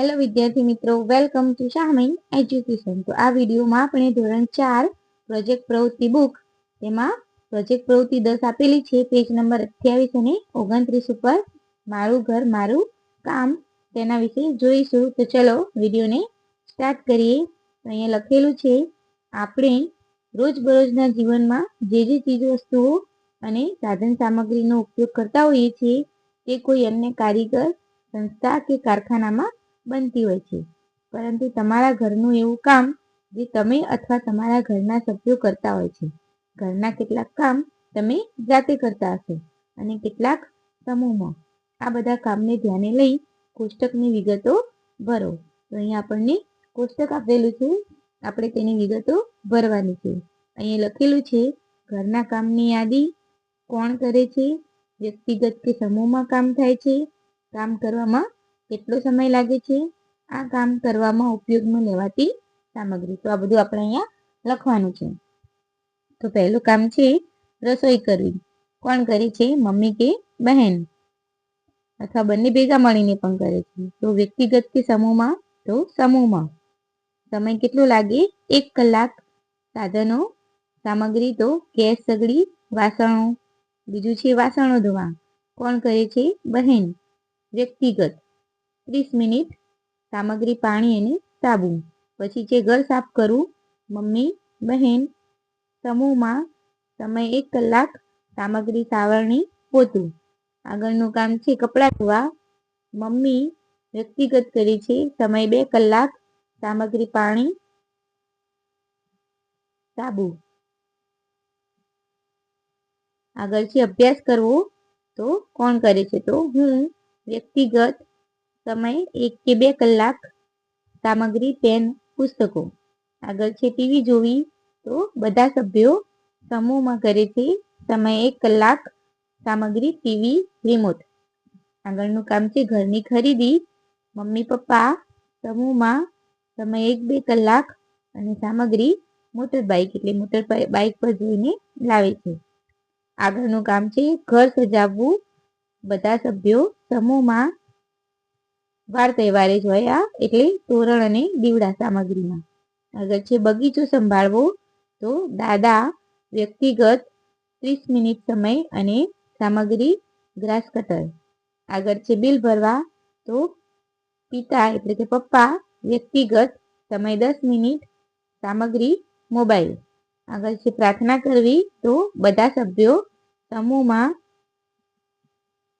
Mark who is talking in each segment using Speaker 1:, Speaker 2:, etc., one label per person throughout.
Speaker 1: Hello વિદ્યાર્થી મિત્રો. Welcome to Shahmeen education તો આ વિડીયોમાં આપણે ધોરણ ચાર પ્રોજેક્ટ પ્રવૃત્તિ બુક તેમાં પ્રોજેક્ટ પ્રવૃત્તિ દસ આપેલી છે પેજ નંબર અઠ્યાવીસ અને ઓગણત્રીસ ઉપર મારું ઘર, મારું કામ, તેના વિશે જોઈશું. તો ચલો, વિડીયોને સ્ટાર્ટ કરીએ. તો અહીંયા લખેલું છે, આપણે રોજબરોજના જીવનમાં જે જે ચીજ વસ્તુઓ અને સાધન સામગ્રીનો ઉપયોગ કરતા હોઈએ છીએ, તે કોઈ અન્ય કારીગર, સંસ્થા કે કારખાનામાં બનતી હોય છે. પરંતુ તમારા ઘરનું એવું કામ જે તમે અથવા તમારા ઘરના સભ્યો કરતા હોય છે. ઘરના કેટલાક કામ તમે જાતે કરતા હશો અને કેટલાક સમૂહમાં. આ બધા કામને ધ્યાને લઈ કોષ્ટકની વિગતો ભરો. તો અહીંયા આપણને કોષ્ટક આપેલું છે. આપણે તેની વિગતો ભરવાની છે. અહીંયા લખેલું છે, ઘરના કામની યાદી કોણ કરે છે? વ્યક્તિગત કે સમૂહમાં કામ થાય છે? કામ કરવામાં કેટલો સમય લાગે છે? આ કામ કરવામાં ઉપયોગમાં લેવાતી સામગ્રી. તો આ બધું આપણે અહીંયા લખવાનું છે. તો પહેલું કામ છે રસોઈ કરવી. કોણ કરે છે? મમ્મી કે બહેન? અથવા બંને ભેગા મળીને પણ કરે છે. તો વ્યક્તિગત કે સમૂહમાં? તો સમૂહમાં. સમય કેટલો લાગે? એક કલાક. સાધનો, સામગ્રી તો ગેસ, સગડી, વાસણો. બીજું છે વાસણો ધોવા. કોણ કરે છે? બહેન. વ્યક્તિગત. ત્રીસ મિનિટ સામગ્રી પાણી અને સાબુ. પછી જે ઘર સાફ કરવું મમ્મી, બહેન, સમૂહમાં સમય એક કલાક સામગ્રી સાવરણી પોતું આગળનું કામ છે કપડાં ધોવા. મમ્મી વ્યક્તિગત કરે છે સમય બે કલાક સામગ્રી પાણી સાબુ. આગળ છે અભ્યાસ કરવો તો કોણ કરે છે તો હું વ્યક્તિગત સમય એક કે બે કલાક સામગ્રી, પેન, પુસ્તકો. આગળ છે ટીવી જોવી. તો બધા સભ્યો સમૂહમાં કરે છે. સમય એક કલાક સામગ્રી, ટીવી રિમોટ આગળનું કામ છે ઘરની ખરીદી. મમ્મી, પપ્પા સમૂહમાં સમય એક, બે કલાક અને સામગ્રી મોટર બાઇક એટલે મોટર બાઇક પર જઈને લાવે છે. આગળનું કામ છે ઘર સજાવવું. બધા સભ્યો સમૂહમાં વાર તહેવારે જોયા એટલે તોરણ અને દીવડા સામગ્રીમાં. આગળ છે બગીચો સંભાળવો, તો દાદા વ્યક્તિગત ત્રીસ મિનિટ સમય અને સામગ્રી ગ્રાસ કટર. આગળ છે બિલ ભરવા, તો પિતા એટલે કે પપ્પા વ્યક્તિગત સમય દસ મિનિટ, સામગ્રી મોબાઈલ. આગળ છે પ્રાર્થના કરવી, તો બધા સભ્યો સમૂહમાં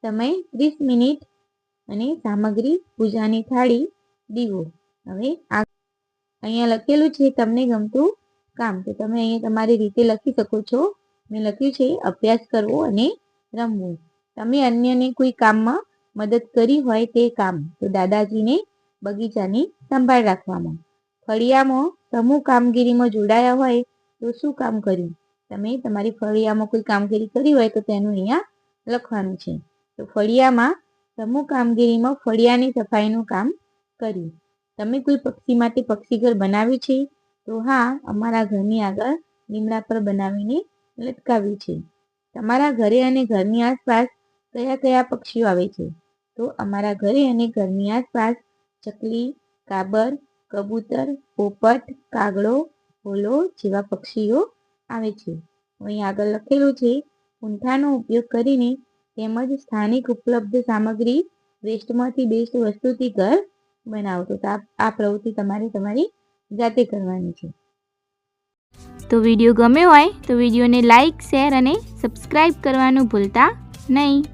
Speaker 1: સમય ત્રીસ મિનિટ અને સામગ્રી પૂજાની થાળી, દીવો. હવે આ અહીંયા લખેલું છે, તમને ગમતું કામ. તો તમે અહીંયા તમારી રીતે લખી શકો છો. મેં લખ્યું છે, અભ્યાસ કરવો અને રમવું. તમે અન્યને કોઈ કામમાં મદદ કરી હોય તે કામ, તો દાદાજીને બગીચાની સંભાળ રાખવામાં. ફળિયામાં સમૂહ કામગીરીમાં જોડાયા હોય તો શું કામ કર્યું? તમે તમારી ફળિયામાં કોઈ કામગીરી કરી હોય તો તેનું અહીંયા લખવાનું છે. તો ફળિયામાં સમૂહ કામગીરીમાં ફળિયાની સફાઈનું કામ કર્યું. તમે કોઈ પક્ષી માટે પક્ષીઘર બનાવ્યું છે? તો હા, અમારા ઘરની આગળ લીમડા પર બનાવીને લટકાવ્યું છે. તમારા ઘરે અને ઘરની આસપાસ કયા કયા પક્ષીઓ આવે છે? તો અમારા ઘરે અને ઘરની આસપાસ ચકલી, કાબર, કબૂતર, પોપટ, કાગડો, હોલો જેવા પક્ષીઓ આવે છે. અહીં આગળ લખેલું છે ઊંઠાનો ઉપયોગ કરીને તેમજ સ્થાનિક ઉપલબ્ધ સામગ્રી વેસ્ટમાંથી બેસ્ટ વસ્તુથી ઘર બનાવતો. તો આ પ્રવૃત્તિ તમારે તમારી જાતે કરવાની છે.
Speaker 2: તો વીડિયો ગમ્યો હોય તો વિડીયોને લાઈક શેર અને સબસ્ક્રાઈબ કરવાનું ભૂલતા નહીં.